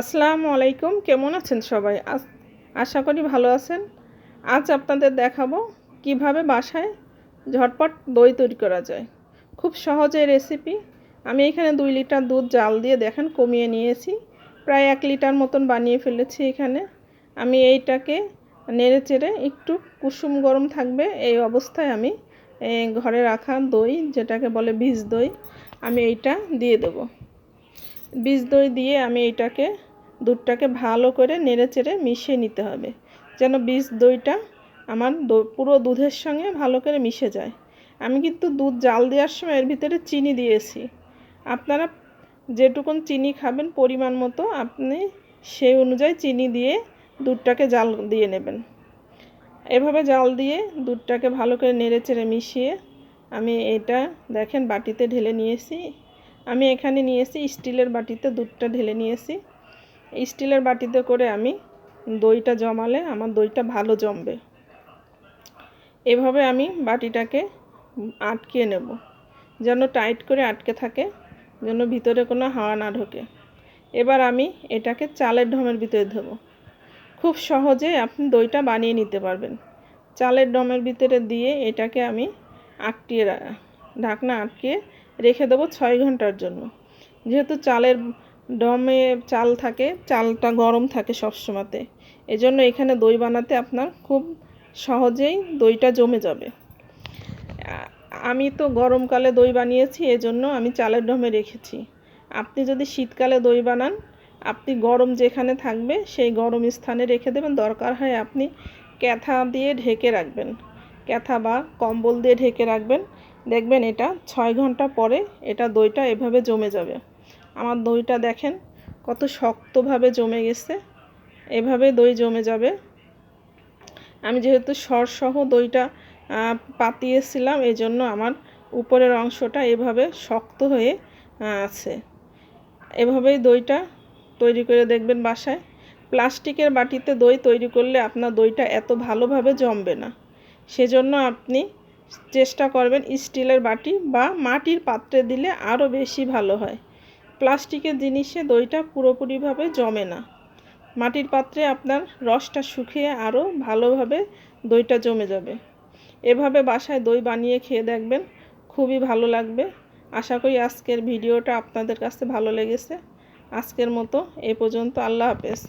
আসসালামু আলাইকুম। কেমন আছেন সবাই? আশা করি ভালো আছেন। আজ আপনাদের দেখাবো কীভাবে বাসায় ঝটপট দই তৈরি করা যায়। খুব সহজে রেসিপি আমি এখানে দুই লিটার দুধ জাল দিয়ে দেখেন, কমিয়ে নিয়েছি। প্রায় এক লিটার মতন বানিয়ে ফেলেছি এখানে। আমি এইটাকে নেড়ে চেড়ে একটু কুসুম গরম থাকবে, এই অবস্থায় আমি ঘরে রাখা দই, যেটাকে বলে বীজ দই, আমি এইটা দিয়ে দেবো। বীজ দই দিয়ে আমি এটাকে দুধটাকে ভালো করে নেড়ে চেড়ে মিশিয়ে নিতে হবে, যেন বীজ দইটা আমার পুরো দুধের সঙ্গে ভালো করে মিশে যায়। আমি কিন্তু দুধ জাল দেওয়ার সময় এর ভিতরে চিনি দিয়েছি। আপনারা যেটুকুন চিনি খাবেন পরিমাণ মতো, আপনি সেই অনুযায়ী চিনি দিয়ে দুধটাকে জাল দিয়ে নেবেন। এভাবে জাল দিয়ে দুধটাকে ভালো করে নেড়ে চেড়ে মিশিয়ে আমি এটা দেখেন বাটিতে ঢেলে নিয়েছি। আমি এখানে নিয়েছি স্টিলের বাটিতে দুধটা ঢেলে নিয়েছি। স্টিলের বাটিতে করে আমি দইটা জমালে আমার দইটা ভালো জমবে। এভাবে আমি বাটিটাকে আটকে নেব, যেন টাইট করে আটকে থাকে, যেন ভিতরে কোনো হাওয়া না ঢোকে। এবার আমি এটাকে চালের ঢমের ভিতরে দেবো। খুব সহজে আপনি দইটা বানিয়ে নিতে পারবেন। চালের ডমের ভিতরে দিয়ে এটাকে আমি আটকিয়ে ঢাকনা আটকিয়ে রেখে দেবো ছয় ঘণ্টার জন্য। যেহেতু চালের ডমে চাল থাকে, চালটা গরম থাকে সবসময়তে। এজন্য এখানে দই বানাতে আপনার খুব সহজেই দইটা জমে যাবে। আমি তো গরমকালে দই বানিয়েছি, এজন্য আমি চালের ডমে রেখেছি। আপনি যদি শীতকালে দই বানান, আপনি গরম যেখানে থাকবে, সেই গরম স্থানে রেখে দেবেন। দরকার হয় আপনি ক্যাথা দিয়ে ঢেকে রাখবেন। ক্যাথা বা কম্বল দিয়ে ঢেকে রাখবেন। দেখবেন এটা ছয় ঘণ্টা পরে এটা দইটা এভাবে জমে যাবে। আমার দইটা দেখেন, কত শক্তভাবে জমে গেছে। এভাবে দই জমে যাবে। আমি যেহেতু সরসহ দইটা পাতিয়েছিলাম এই জন্য আমার উপরের অংশটা এভাবে শক্ত হয়ে আছে। এভাবেই দইটা তৈরি করে দেখবেন বাসায়। প্লাস্টিকের বাটিতে দই তৈরি করলে আপনার দইটা এত ভালোভাবে জমবে না। সেজন্য আপনি চেষ্টা করবেন স্টিলের বাটি বা মাটির পাত্রে দিলে আরও বেশি ভালো হয়। প্লাস্টিকের জিনিসে দইটা পুরোপুরিভাবে জমে না। মাটির পাত্রে আপনার রসটা শুকিয়ে আরও ভালোভাবে দইটা জমে যাবে। এভাবে বাসায় দই বানিয়ে খেয়ে দেখবেন খুবই ভালো লাগবে। আশা করি আজকের ভিডিওটা আপনাদের কাছে ভালো লেগেছে। আজকের মতো এ পর্যন্ত। আল্লাহ হাফেজ।